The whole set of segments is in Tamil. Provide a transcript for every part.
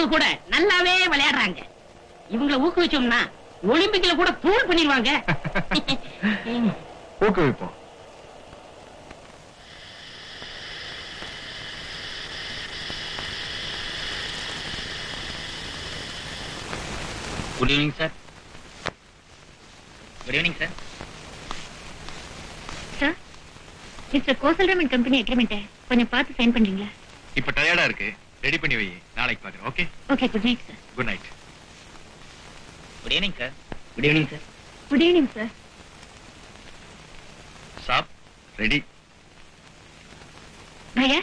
பொண்ணு கூட நல்லாவே விளையாடுறாங்க. இவங்கள ஊக்குவிச்சோம்னா ஒலிம்பிக்ல கூட தூள் பண்ணிடுவாங்க. ஊக்குவிப்போம். Good evening sir good evening sir sir mister Kosalraman company agreement கொஞ்சம் பார்த்து சைன் பண்றீங்களா? இப்ப டயர்டா இருக்கு. ரெடி பண்ணி வை. நாளைக்கு பாக்குறேன் okay okay good night sir good night good evening sir good evening sir good evening sir சாப் ரெடி பையா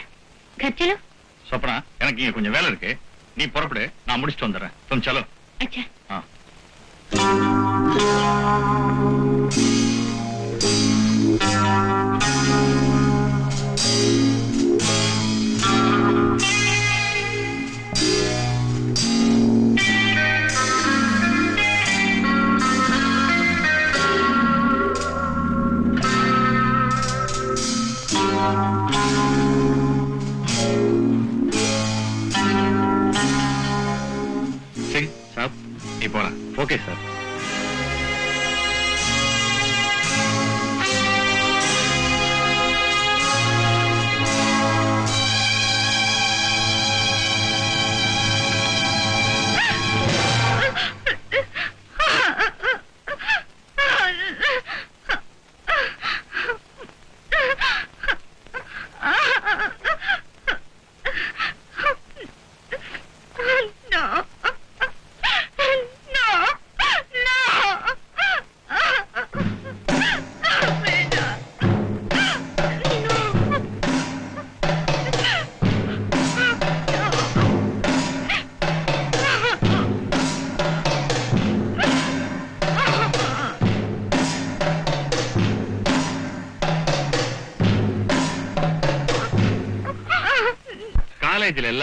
கச்சலோ சொப்னா எனக்கு இங்க கொஞ்சம் வேலை இருக்கு. நீ புறப்படு நான் முடிச்சுட்டு வந்துடுறேன். தும் சலோ அச்சா. ஆ.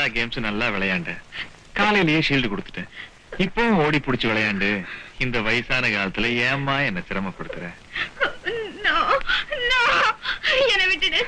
எல்லா கேம்ஸும் நல்லா விளையாண்டேன் காலையிலேயே ஷீல்டு கொடுத்துட்டேன் இப்பவும் ஓடி பிடிச்சி விளையாண்டு இந்த வயசான காலத்துல ஏம்மா என்ன சிரமப்படுத்துற? என்னை விட்டுடு.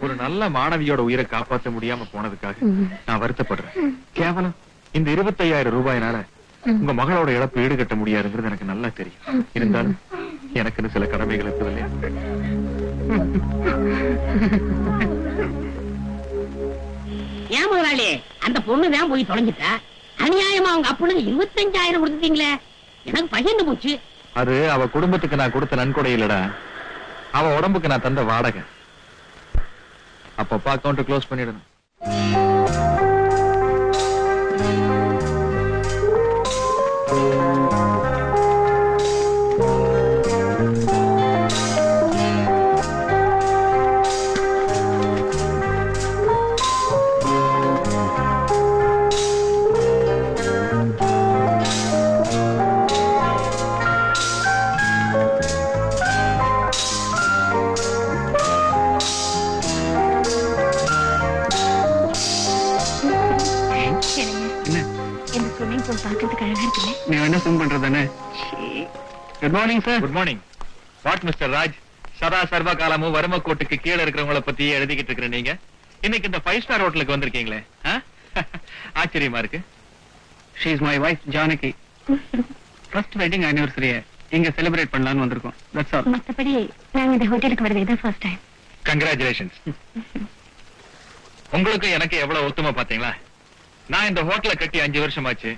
ஒரு நல்ல மாணவியோட உயிரை காப்பாற்ற முடியாம போனதுக்காக நான் வருத்தப்படுறேன். கேவலம். இந்த இருபத்தையாயிரம் ரூபாயினால உங்க மகளோட இழப்பு ஈடுகட்ட முடியாதுங்கிறது எனக்கு நல்லா தெரியும். இருந்தாலும் எனக்குன்னு சில கடமைகள் இருக்குது இல்லையா? ஏன் முதலாளி அந்த பொண்ணு தான் போய் தொலைஞ்சிட்டா? அநியாயமா அவங்க அப்பனுக்கு இருபத்தஞ்சாயிரம் கொடுத்துட்டீங்களே. எனக்கு பகிர்ந்து போச்சு? அது அவ குடும்பத்துக்கு நான் கொடுத்த நன்கொடை இல்லடா. அவ உடம்புக்கு நான் தந்த வாடகை. அப்பப்ப அக்கௌண்ட் க்ளோஸ் பண்ணிடணும் என்ன சும் பண்றதானே good morning sir good morning what mister Raj சதா சர்வ காலமும் வறும கோட்டுக்கு கீழே இருக்கிறவங்கள பத்தி எழுதிக்கிட்டு இருக்கிற நீங்க. இன்னைக்கு இந்த ஃபைவ் ஸ்டார் ஹோட்டலுக்கு வந்திருக்கீங்களே? ஆச்சரியமா இருக்கு. She is my wife Janaki first wedding ஆனிவர்சரியை இங்க செலிப்ரேட் பண்ணலாம்னு வந்திருக்கோம். தட்ஸ் ஆல் மத்தபடி நாங்க இந்த ஹோட்டலுக்கு வரது இதான் ஃபர்ஸ்ட் டைம் கங்க்ராச்சுலேஷன்ஸ் உங்களுக்கு எனக்கு எவ்வளவு ஒத்துமை பாத்தீங்களா நான் இந்த ஹோட்டலை கட்டி அஞ்சு வருஷம் ஆச்சு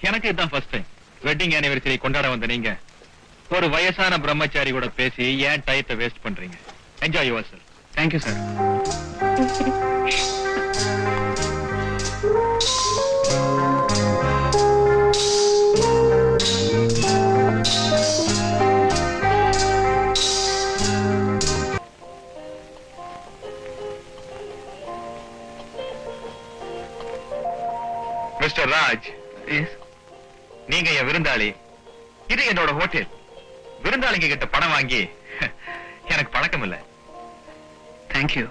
எனக்கு இதுதான் ஃபர்ஸ்ட் டைம் வெட்டிங் ஆனிவர்சரி கொண்டாட வந்த நீங்க ஒரு வயசான பிரம்மச்சாரி கூட பேசி ஏன் டயத்தை வேஸ்ட் பண்றீங்க? Enjoy yourself thank you sir mister Raj yes நீங்க என் விருந்தாளி. இது என்னோட ஹோட்டல் விருந்தாளிங்க கிட்ட பணம் வாங்கி எனக்கு பழக்கம் இல்ல. Thank you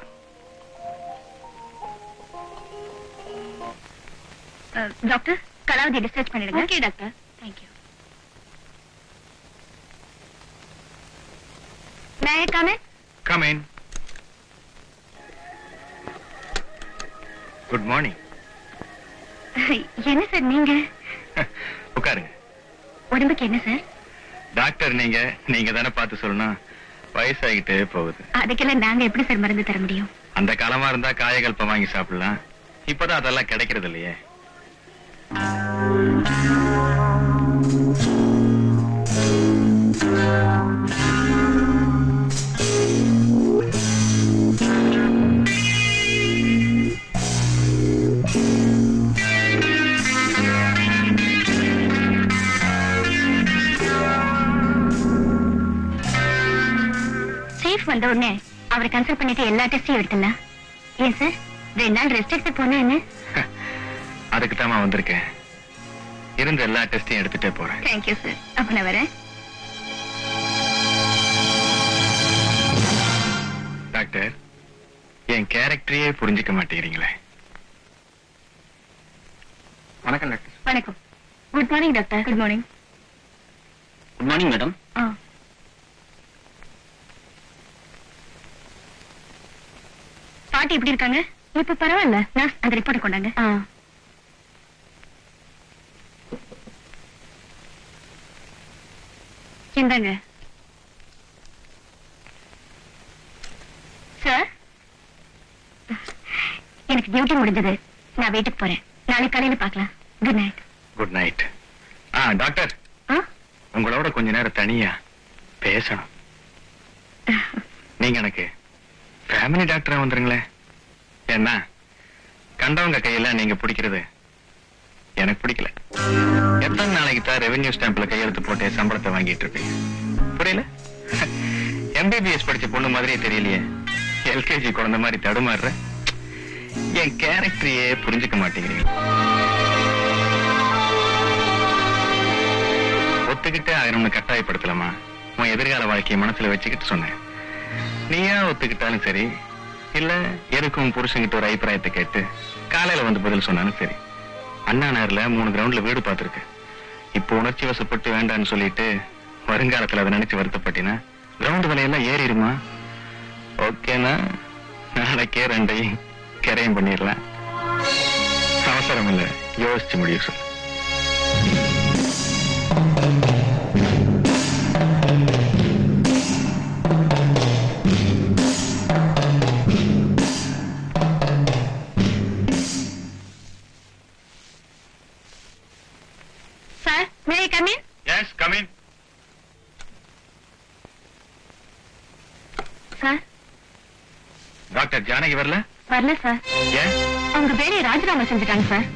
doctor Kalavathi discharge பண்ணிடுங்க. Okay doctor thank you May I come in? Come in good morning என்ன சார் நீங்க? உட்காருங்க. உடம்புக்கு என்ன சார்? டாக்டர் நீங்க நீங்க தானே பார்த்து சொல்லணும். வயசாகிட்டே போகுது. அதுக்கெல்லாம் நாங்க எப்படி சார் மருந்து தர முடியும்? அந்த காலமா இருந்தா காயகல்பம் வாங்கி சாப்பிடலாம். இப்பதான் அதெல்லாம் கிடைக்கிறது இல்லையே அவரை கன்சல்ட் பண்ணிட்டு எல்லா டெஸ்டையும் எடுத்துலாம் ஏன் சார் ரெண்டு நாள் ரெஸ்ட் எடுத்து போனா என்ன? அதுக்கு தான் வந்திருக்கேன். இருந்த எல்லா டெஸ்டையும் எடுத்துட்டே போறேன். தேங்க்யூ சார் அப்ப நான் வரேன். டாக்டர் என் கேரக்டரையே புரிஞ்சுக்க மாட்டேங்கிறீங்களே. வணக்கம் டாக்டர். வணக்கம். Good morning doctor good morning good morning madam ஆ. பாட்டி எப்படி இருக்காங்க? இப்ப பரவாயில்ல. நர்ஸ் அந்த ரிப்போர்ட் கொண்டாங்க. இந்தாங்க. சார் எனக்கு டியூட்டி முடிஞ்சது. நான் வீட்டுக்கு போறேன். நாளைக்கு காலையில பார்க்கலாம். குட் நைட் குட் நைட் ஆ டாக்டர் உங்களோட கொஞ்ச நேரம் தனியா பேசணும். நீங்க எனக்கு ஃபேமிலி டாக்டரா வந்துருங்களேன். என்ன? கண்டவங்க கையில நீங்க பிடிக்கிறது எனக்கு பிடிக்கல. எத்தனை நாளைக்கு தான் ரெவென்யூ ஸ்டாம்ப்ல கையெழுத்து போட்டு சம்பளத்தை வாங்கிட்டு இருப்பீங்க? புரியல? எம்பிபிஎஸ் படிச்ச பொண்ணு மாதிரியே தெரியலையே. எல்கேஜி குழந்தை மாதிரி தடுமாறுற? என் கேரக்டரையே புரிஞ்சுக்க மாட்டேங்கிறீங்க. ஒத்துக்கிட்டே ஆயிரம்னு கட்டாயப்படுத்தலாமா உன் எதிர்கால வாழ்க்கையை மனசுல வச்சுக்கிட்டு சொன்னேன். நீயா ஒத்துக்கிட்டாலும் சரி இல்ல எதுக்கும் புருஷன்கிட்ட ஒரு அபிப்பிராயத்தை கேட்டு காலையில வந்து பதில் சொன்னாலும் சரி. அண்ணா நேரில் மூணு கிரவுண்ட்ல வீடு பார்த்துருக்கேன். இப்போ உணர்ச்சி வசப்பட்டு வேண்டான்னு சொல்லிட்டு வருங்காலத்துல அதை நினைச்சு வருத்தப்பட்டினா? கிரவுண்ட் விலையெல்லாம் ஏறிடுமா? ஓகேண்ணா நாளைக்கே ரெண்டையும் கரையும் பண்ணிடலாம். அவசரம் இல்லை யோசிச்சு முடியும் சொல்லு sir may come in yes come in sir doctor Janaki வரல? வரல சார் ஏன் அவங்க வேலையை ராஜினாமா செஞ்சுட்டாங்க சார்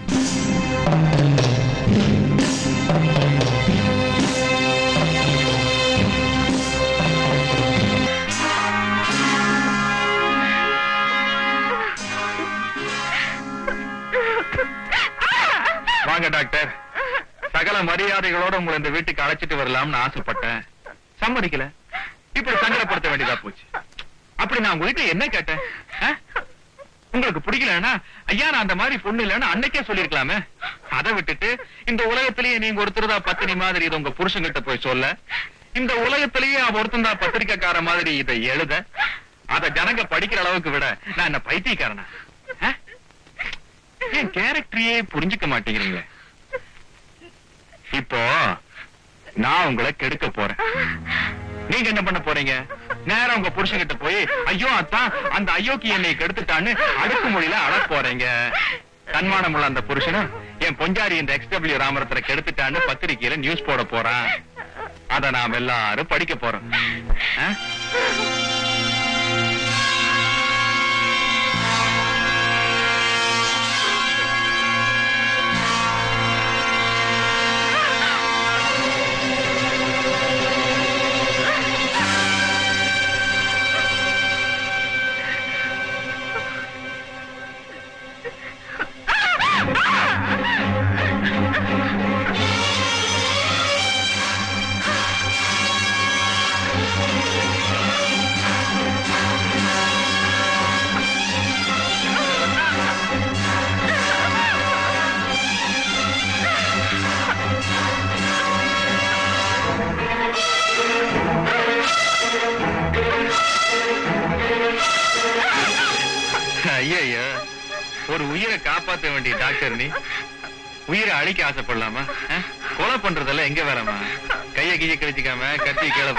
வாங்க டாக்டர் சகல மரியாதைகளோட உங்களை இந்த வீட்டுக்கு அழைச்சிட்டு வரலாம்னு ஆசைப்பட்டேன். சம்மதிக்கல. இப்படி சங்கடப்படுத்த வேண்டியதா போச்சு. அப்படி நான் உங்ககிட்ட என்ன கேட்டேன்? உங்களுக்கு பிடிக்கலன்னா ஐயா நான் அந்த மாதிரி பொண்ணு இல்லைன்னு அன்னைக்கே சொல்லிருக்கலாமே அதை விட்டுட்டு இந்த உலகத்திலேயே நீங்க ஒருத்தர் தான் பத்தினி மாதிரி இதை உங்க புருஷன்கிட்ட போய் சொல்ல. இந்த உலகத்திலேயே அவ ஒருத்தன் தான் பத்திரிக்கைக்கார மாதிரி இதை எழுத. அத ஜனங்க படிக்கிற அளவுக்கு விட நான் என்ன பைத்தியக்காரனா? என் கேரக்டரையே புரிஞ்சுக்க மாட்டேங்கிறீங்களே. இப்போ நான் உங்களை கெடுக்க போறேன். நீங்க என்ன பண்ண போறீங்க? நேரம் உங்க புருஷன்கிட்ட போய் ஐயோ அத்தான் அந்த ஐயோக்கு என்னை கெடுத்துட்டான்னு அடுக்கு மொழியில அழ போறீங்க. தன்மானம் உள்ள அந்த புருஷனும் என் பொஞ்சாரி இந்த எக்ஸ்டபிள்யூ ராமரத்துல கெடுத்துட்டான்னு பத்திரிக்கையில நியூஸ் போட போறான். அத நாம் எல்லாரும் படிக்க போறோம். காப்பாற்ற வேண்டிய டாக்டர் நீ? உயிரை அழிக்க ஆசைப்படலாமா? கொலை பண்றதெல்லாம் எங்க வேலைமா கைய கீழே கழிச்சிக்காம கத்தி கீழே